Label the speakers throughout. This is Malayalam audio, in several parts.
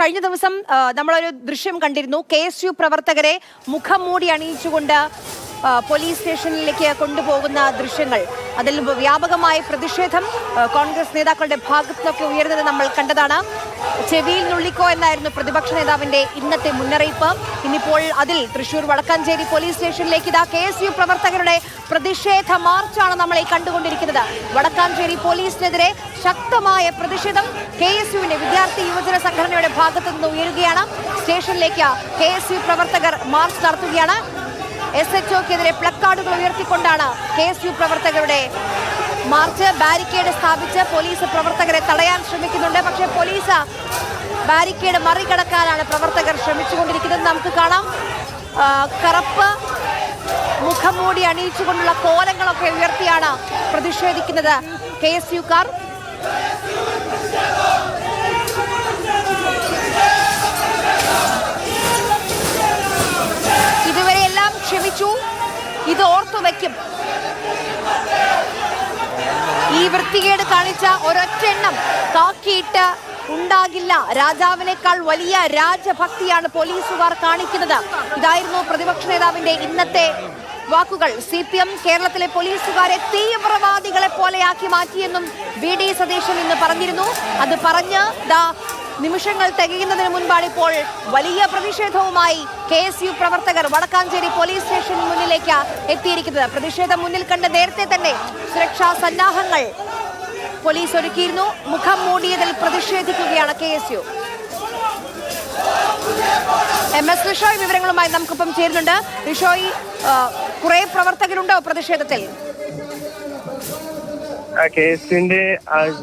Speaker 1: കഴിഞ്ഞ ദിവസം നമ്മളൊരു ദൃശ്യം കണ്ടിരുന്നു. കെ എസ് യു പ്രവർത്തകരെ മുഖം മൂടി അണിയിച്ചുകൊണ്ട് പോലീസ് സ്റ്റേഷനിലേക്ക് കൊണ്ടുപോകുന്ന ദൃശ്യങ്ങൾ. അതിൽ വ്യാപകമായ പ്രതിഷേധം കോൺഗ്രസ് നേതാക്കളുടെ ഭാഗത്തു നിന്നൊക്കെ ഉയർന്നത് നമ്മൾ കണ്ടതാണ്. ചെവിയിൽ നുള്ളിക്കോ എന്നായിരുന്നു പ്രതിപക്ഷ നേതാവിന്റെ ഇന്നത്തെ മുന്നറിയിപ്പ്. ഇന്നിപ്പോൾ അതിൽ തൃശൂർ വടക്കാഞ്ചേരി പോലീസ് സ്റ്റേഷനിലേക്ക് ഇതാ കെ എസ് യു പ്രവർത്തകരുടെ പ്രതിഷേധ മാർച്ചാണ് നമ്മൾ ഈ കണ്ടുകൊണ്ടിരിക്കുന്നത്. വടക്കാഞ്ചേരി പോലീസിനെതിരെ ശക്തമായ പ്രതിഷേധം കെ എസ് യുവിന്റെ വിദ്യാർത്ഥി യുവജന സംഘടനയുടെ ഭാഗത്തു നിന്ന് ഉയരുകയാണ്. സ്റ്റേഷനിലേക്ക് കെ എസ് യു പ്രവർത്തകർ മാർച്ച് നടത്തുകയാണ്. എസ് എച്ച് ഒക്കെതിരെ പ്ലക്കാർഡുകൾ ഉയർത്തിക്കൊണ്ടാണ് കെ എസ് യു പ്രവർത്തകരുടെ മാർച്ച് ബാരിക്കേഡ് സ്ഥാപിച്ച് പോലീസ് പ്രവർത്തകരെ തടയാൻ ശ്രമിക്കുന്നുണ്ട്. പക്ഷേ പോലീസ് ബാരിക്കേഡ് മറികടക്കാനാണ് പ്രവർത്തകർ ശ്രമിച്ചുകൊണ്ടിരിക്കുന്നത്. നമുക്ക് കാണാം. കറുപ്പ് മുഖംമൂടി അണിയിച്ചുകൊണ്ടുള്ള കോലങ്ങളൊക്കെ ഉയർത്തിയാണ് പ്രതിഷേധിക്കുന്നത് കെ എസ് യുക്കാർ ക്ഷമിച്ചു ഇത് ഓർത്തു വയ്ക്കും. ഈ വൃത്തികേട് കാണിച്ച ഒരൊറ്റ എണ്ണം കാക്കിയിട്ട് ഉണ്ടാകില്ല. രാജാവിനേക്കാൾ വലിയ രാജഭക്തിയാണ് പോലീസുകാർ കാണിക്കുന്നത്. ഇതായിരുന്നു പ്രതിപക്ഷ നേതാവിന്റെ ഇന്നത്തെ വാക്കുകൾ. സി പി എം കേരളത്തിലെ പോലീസുകാരെ തീവ്രവാദികളെ പോലെയാക്കി മാറ്റിയെന്നും വി ഡി സതീശൻ ഇന്ന് പറഞ്ഞിരുന്നു. അത് പറഞ്ഞ് ദാ നിമിഷങ്ങൾ തികയുന്നതിന് മുൻപാണ് ഇപ്പോൾ വലിയ പ്രതിഷേധവുമായി കെ എസ് യു പ്രവർത്തകർ വടക്കാഞ്ചേരി പോലീസ് സ്റ്റേഷന് മുന്നിലേക്ക് എത്തിയിരിക്കുന്നത്. പ്രതിഷേധം മുന്നിൽ കണ്ട് നേരത്തെ തന്നെ സുരക്ഷാ സന്നാഹങ്ങൾ പോലീസ് ഒരുക്കിയിരുന്നു. മുഖം മൂടിയതിൽ പ്രതിഷേധിക്കുകയാണ് K S U. M S Rishoy വിവരങ്ങളുമായി നമുക്കിപ്പം ചേരുന്നുണ്ട്. റിഷോയ് കുറെ പ്രവർത്തകരുണ്ടോ പ്രതിഷേധത്തിൽ?
Speaker 2: കെ എസ് യുവിന്റെ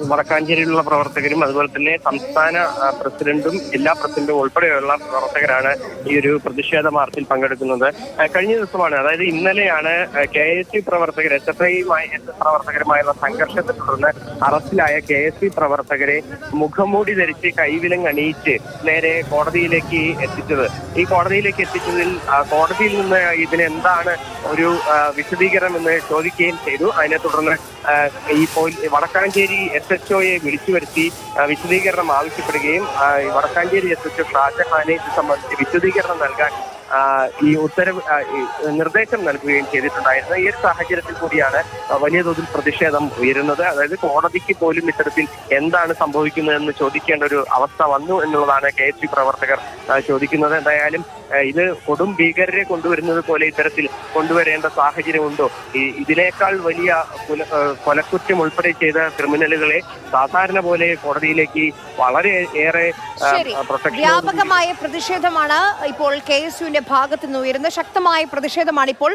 Speaker 2: വടക്കാഞ്ചേരിയിലുള്ള പ്രവർത്തകരും അതുപോലെ തന്നെ സംസ്ഥാന പ്രസിഡന്റും ജില്ലാ പ്രസിഡന്റും ഉൾപ്പെടെയുള്ള പ്രവർത്തകരാണ് ഈ ഒരു പ്രതിഷേധ മാർച്ചിൽ പങ്കെടുക്കുന്നത്. കഴിഞ്ഞ ദിവസമാണ് അതായത് ഇന്നലെയാണ് കെ എസ് യു പ്രവർത്തകർ എസ് എഫ് ഐയുമായി എസ് എഫ് പ്രവർത്തകരുമായുള്ള സംഘർഷത്തെ തുടർന്ന് അറസ്റ്റിലായ കെ എസ് യു പ്രവർത്തകരെ മുഖംമൂടി ധരിച്ച് കൈവിലങ്ങ് അണിയിച്ച് നേരെ കോടതിയിലേക്ക് എത്തിച്ചത്. ഈ കോടതിയിലേക്ക് എത്തിച്ചതിൽ കോടതിയിൽ നിന്ന് ഇതിനെന്താണ് ഒരു വിശദീകരണം എന്ന് ചോദിക്കുകയും ചെയ്തു. അതിനെ തുടർന്ന് ഈ വടക്കാഞ്ചേരി എസ് എച്ച് ഒയെ വിളിച്ചു വരുത്തി വിശദീകരണം ആവശ്യപ്പെടുകയും വടക്കാഞ്ചേരി എസ് എച്ച് ഒ ഷാജഹാനെ ഇത് സംബന്ധിച്ച് വിശദീകരണം നൽകാൻ ഈ ഉത്തരവ് നിർദ്ദേശം നൽകുകയും ചെയ്തിട്ടുണ്ടായിരുന്നു. ഈ ഒരു സാഹചര്യത്തിൽ കൂടിയാണ് വലിയ തോതിൽ പ്രതിഷേധം ഉയരുന്നത്. അതായത് കോടതിക്ക് പോലും ഇത്തരത്തിൽ എന്താണ് സംഭവിക്കുന്നതെന്ന് ചോദിക്കേണ്ട ഒരു അവസ്ഥ വന്നു എന്നുള്ളതാണ് കെ എസ് പ്രവർത്തകർ ചോദിക്കുന്നത്. എന്തായാലും ഇത് കൊടും ഭീകരരെ കൊണ്ടുവരുന്നത് പോലെ ഇത്തരത്തിൽ കൊണ്ടുവരേണ്ട സാഹചര്യമുണ്ടോ? ഈ ഇതിനേക്കാൾ വലിയ കുല- കൊലക്കുറ്റം ഉൾപ്പെടെ ചെയ്ത ക്രിമിനലുകളെ സാധാരണ പോലെ കോടതിയിലേക്ക് വളരെ ഏറെ പ്രൊട്ടക്ഷൻ
Speaker 1: വ്യാപകമായ പ്രതിഷേധമാണ് ഇപ്പോൾ കെ എസ് യുവിന്റെ ഭാഗത്തു നിന്ന് ഉയരുന്ന ശക്തമായ പ്രതിഷേധമാണ് ഇപ്പോൾ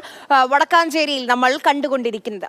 Speaker 1: വടക്കാഞ്ചേരിയിൽ നമ്മൾ കണ്ടുകൊണ്ടിരിക്കുന്നത്.